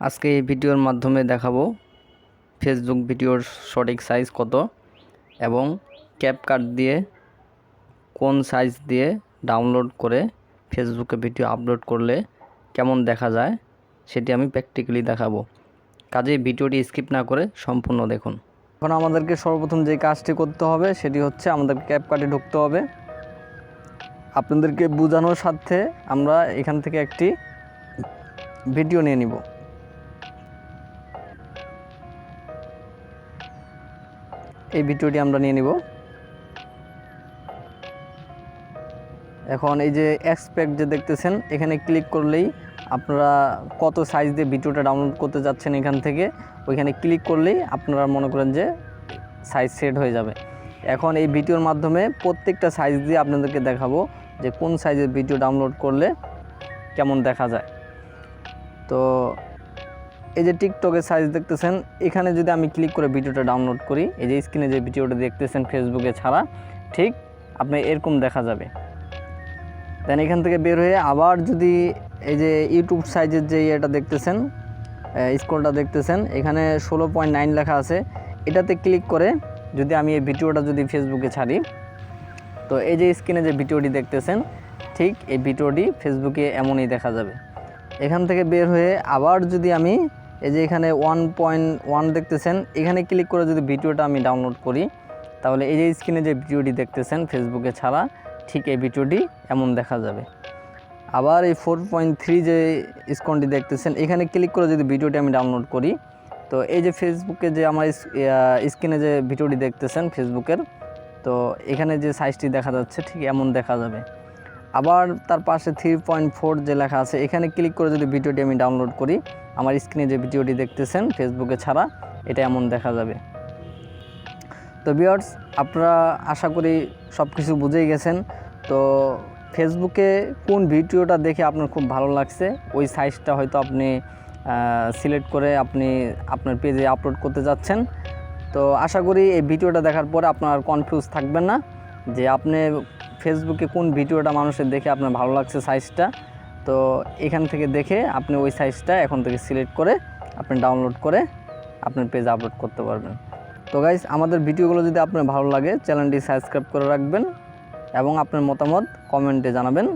আজকে এই ভিডিওর মাধ্যমে দেখাবো ফেসবুক ভিডিওর সঠিক সাইজ কত এবং ক্যাপকাট দিয়ে কোন সাইজ দিয়ে ডাউনলোড করে ফেসবুকে ভিডিও আপলোড করলে কেমন দেখা যায় সেটি আমি প্র্যাকটিক্যালি দেখাবো। কাজেই ভিডিওটি স্কিপ না করে সম্পূর্ণ দেখুন। এখন আমাদেরকে সর্বপ্রথম যে কাজটি করতে হবে সেটি হচ্ছে আমাদের ক্যাপকাটে ঢুকতে হবে। আপনাদেরকে বোঝানোর সাথে আমরা এখান থেকে একটি ভিডিও নিয়ে নিব। এই ভিডিওটি আমরা নিয়ে নিব। এখন এই যে এক্সপেক্ট যে দেখতেছেন, এখানে ক্লিক করলেই আপনারা কত সাইজ দিয়ে ভিডিওটা ডাউনলোড করতে যাচ্ছেন এখান থেকে, ওইখানে ক্লিক করলেই আপনারা মনে করেন যে সাইজ সেট হয়ে যাবে। এখন এই ভিডিওর মাধ্যমে প্রত্যেকটা সাইজ দিয়ে আপনাদেরকে দেখাবো যে কোন সাইজের ভিডিও ডাউনলোড করলে কেমন দেখা যায়। তো এই যে টিকটকের সাইজ দেখতেছেন, এখানে যদি আমি ক্লিক করে ভিডিওটা ডাউনলোড করি, এই যে স্ক্রিনে যে ভিডিওটা দেখতেছেন ফেসবুকে ছাড়া, ঠিক আপনি এরকম দেখা যাবে। দেন এখান থেকে বের হয়ে আবার যদি এই যে ইউটিউব সাইজের যে ইয়েটা দেখতেছেন স্ক্রলটা দেখতেছেন, এখানে ষোলো পয়েন্ট নাইন লেখা আছে, এটাতে ক্লিক করে যদি আমি এই ভিডিওটা যদি ফেসবুকে ছাড়ি, তো এই যে স্ক্রিনে যে ভিডিওটি দেখতেছেন, ঠিক এই ভিডিওটি ফেসবুকে এমনই দেখা যাবে। এখান থেকে বের হয়ে আবার যদি আমি এই যে এখানে ওয়ান পয়েন্ট ওয়ান দেখতেছেন, এখানে ক্লিক করে যদি ভিডিওটা আমি ডাউনলোড করি, তাহলে এই যে স্ক্রিনে যে ভিডিওটি দেখতেছেন ফেসবুকে ছাড়া, ঠিক এই ভিডিওটি এমন দেখা যাবে। আবার এই ফোর পয়েন্ট থ্রি যে স্কনটি দেখতেছেন, এখানে ক্লিক করে যদি ভিডিওটি আমি ডাউনলোড করি, তো এই যে ফেসবুকে যে আমার স্ক্রিনে যে ভিডিওটি দেখতেছেন ফেসবুকের তো এখানে যে সাইজটি দেখা যাচ্ছে, ঠিক এমন দেখা যাবে। আবার তার পাশে থ্রি পয়েন্ট ফোর যে লেখা আছে, এখানে ক্লিক করে যদি ভিডিওটি আমি ডাউনলোড করি, আমার স্ক্রিনে যে ভিডিওটি দেখতেছেন ফেসবুকে ছাড়া, এটা এমন দেখা যাবে। তো বিয়ার্স আপনারা আশা করি সব কিছু বুঝেই গেছেন। তো ফেসবুকে কোন ভিডিওটা দেখে আপনার খুব ভালো লাগছে, ওই সাইজটা হয়তো আপনি সিলেক্ট করে আপনি আপনার পেজে আপলোড করতে যাচ্ছেন। তো আশা করি এই ভিডিওটা দেখার পরে আপনার কনফিউজ থাকবেন না, যে আপনি ফেসবুকে কোন ভিডিওটা মানুষের দেখে আপনার ভালো লাগছে সাইজটা তো এখান থেকে দেখে আপনি ওই সাইজটা এখন থেকে সিলেক্ট করে আপনি ডাউনলোড করে আপনার পেজ আপলোড করতে পারবেন। তো গাইজ আমাদের ভিডিওগুলো যদি আপনার ভালো লাগে চ্যানেলটি সাবস্ক্রাইব করে রাখবেন এবং আপনার মতামত কমেন্টে জানাবেন।